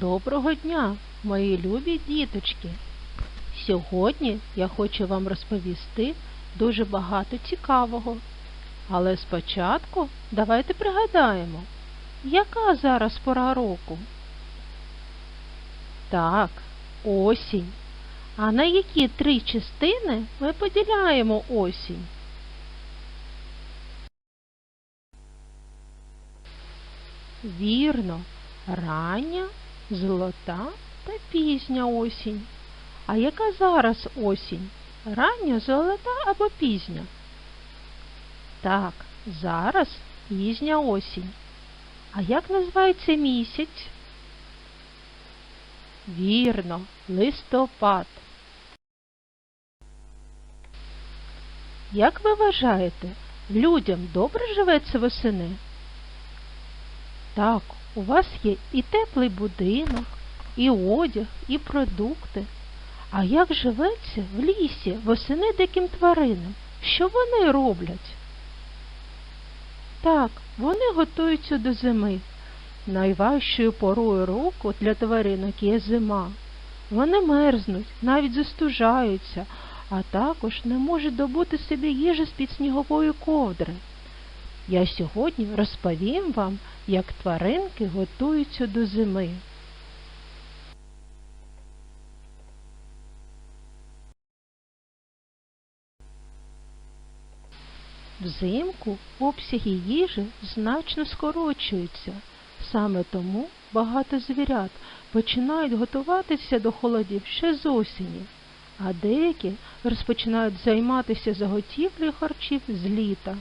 Доброго дня, мої любі діточки! Сьогодні я хочу вам розповісти дуже багато цікавого. Але спочатку давайте пригадаємо, яка зараз пора року? Так, осінь. А на які три частини ми поділяємо осінь? Вірно, рання, золота та пізня осінь. А яка зараз осінь? Рання, золота або пізня? Так, зараз пізня осінь. А як називається місяць? Вірно, листопад. Як ви вважаєте, людям добре живеться восени? Так, у вас є і теплий будинок, і одяг, і продукти. А як живеться в лісі восени диким тваринам? Що вони роблять? Так, вони готуються до зими. Найважчою порою року для тваринок є зима. Вони мерзнуть, навіть застужаються, а також не можуть добути собі їжі з-під снігової ковдри. Я сьогодні розповім вам, як тваринки готуються до зими. Взимку обсяги їжі значно скорочуються. Саме тому багато звірят починають готуватися до холодів ще з осені, а деякі розпочинають займатися заготівлею харчів з літа.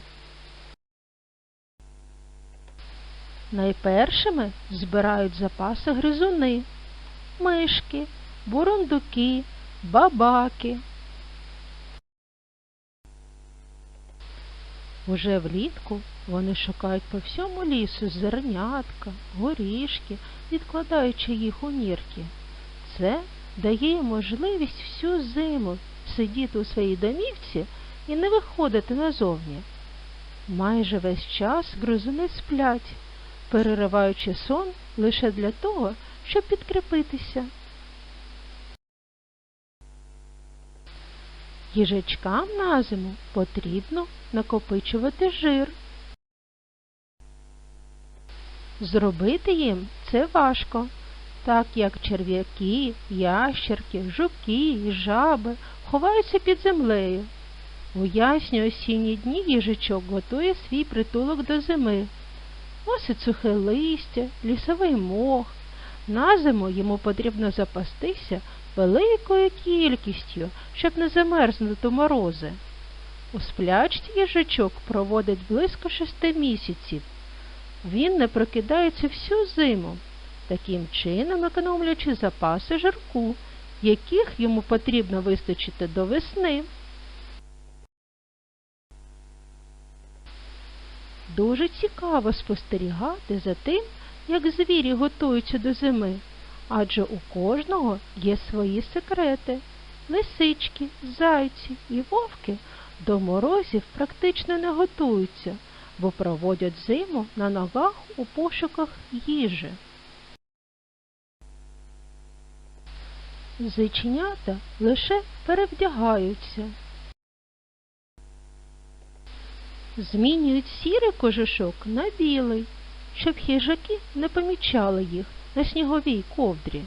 Найпершими збирають запаси гризуни, мишки, бурундуки, бабаки. Уже влітку вони шукають по всьому лісу зернятка, горішки, відкладаючи їх у нірки. Це дає їм можливість всю зиму сидіти у своїй домівці і не виходити назовні. Майже весь час гризуни сплять, перериваючи сон лише для того, щоб підкріпитися. Їжачкам на зиму потрібно накопичувати жир. Зробити їм це важко, так як черв'яки, ящерки, жуки і жаби ховаються під землею. У ясні осінні дні їжачок готує свій притулок до зими. Носить сухе листя, лісовий мох. На зиму йому потрібно запастися великою кількістю, щоб не замерзнути морози. У сплячці їжачок проводить близько шести місяців. Він не прокидається всю зиму, таким чином економлячи запаси жирку, яких йому потрібно вистачити до весни. Дуже цікаво спостерігати за тим, як звірі готуються до зими, адже у кожного є свої секрети. Лисички, зайці і вовки до морозів практично не готуються, бо проводять зиму на ногах у пошуках їжі. Зайченята лише перевдягаються. Змінюють сірий кожушок на білий, щоб хижаки не помічали їх на сніговій ковдрі.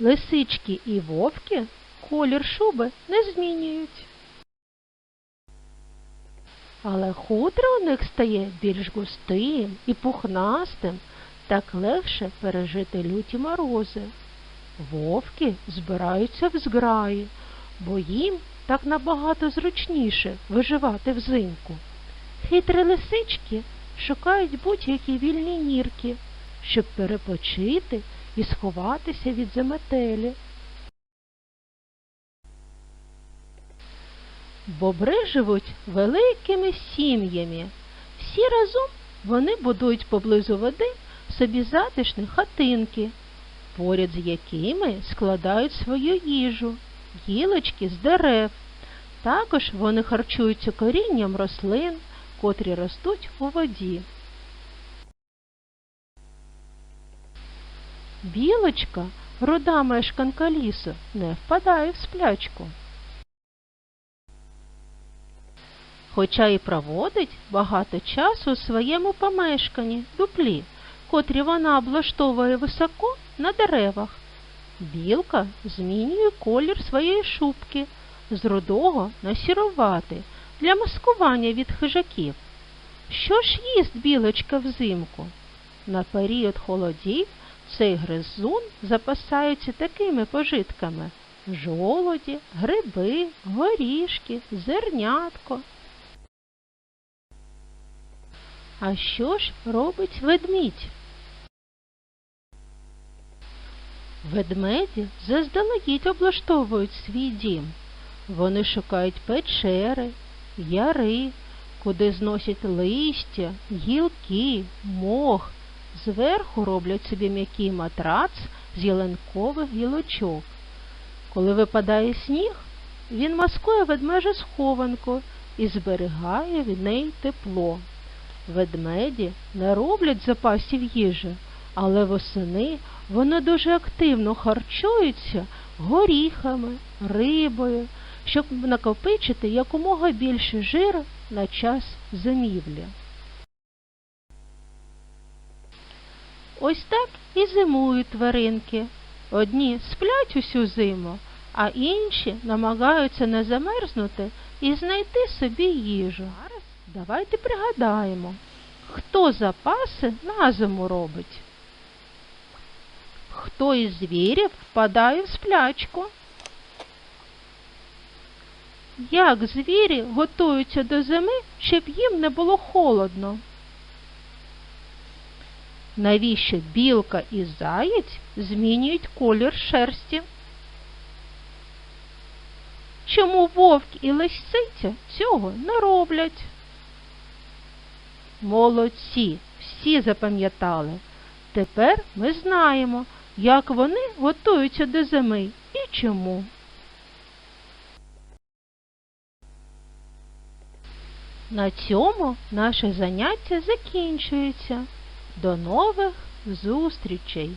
Лисички і вовки колір шуби не змінюють. Але хутро у них стає більш густим і пухнастим, так легше пережити люті морози. Вовки збираються в зграї, бо їм так набагато зручніше виживати взимку. Хитрі лисички шукають будь-які вільні нірки, щоб перепочити і сховатися від заметелі. Бобри живуть великими сім'ями. Всі разом вони будують поблизу води собі затишні хатинки, поряд з якими складають свою їжу, гілочки з дерев. Також вони харчуються корінням рослин, котрі ростуть у воді. Білочка, руда мешканка лісу, не впадає в сплячку. Хоча і проводить багато часу у своєму помешканні, дуплі, котрі вона облаштовує високо на деревах. Білка змінює колір своєї шубки з рудого на сіроватий для маскування від хижаків. Що ж їсть білочка взимку? На період холодів цей гризун запасається такими пожитками жолоді, гриби, горішки, зернятко. А що ж робить ведмідь? Ведмеді заздалегідь облаштовують свій дім. Вони шукають печери, яри, куди зносять листя, гілки, мох. Зверху роблять собі м'який матрац з ялинкових гілочок. Коли випадає сніг, він маскує ведмежу схованку і зберігає від неї тепло. Ведмеді не роблять запасів їжі, але восени вони дуже активно харчуються горіхами, рибою, щоб накопичити якомога більше жиру на час зимівлі. Ось так і зимують тваринки. Одні сплять усю зиму, а інші намагаються не замерзнути і знайти собі їжу. Давайте пригадаємо, хто запаси на зиму робить. Хто із звірів впадає в сплячку? Як звірі готуються до зими, щоб їм не було холодно? Навіщо білка і заєць змінюють колір шерсті? Чому вовк і лисиця цього не роблять? Молодці, всі запам'ятали. Тепер ми знаємо, як вони готуються до зими і чому. На цьому наше заняття закінчується. До нових зустрічей!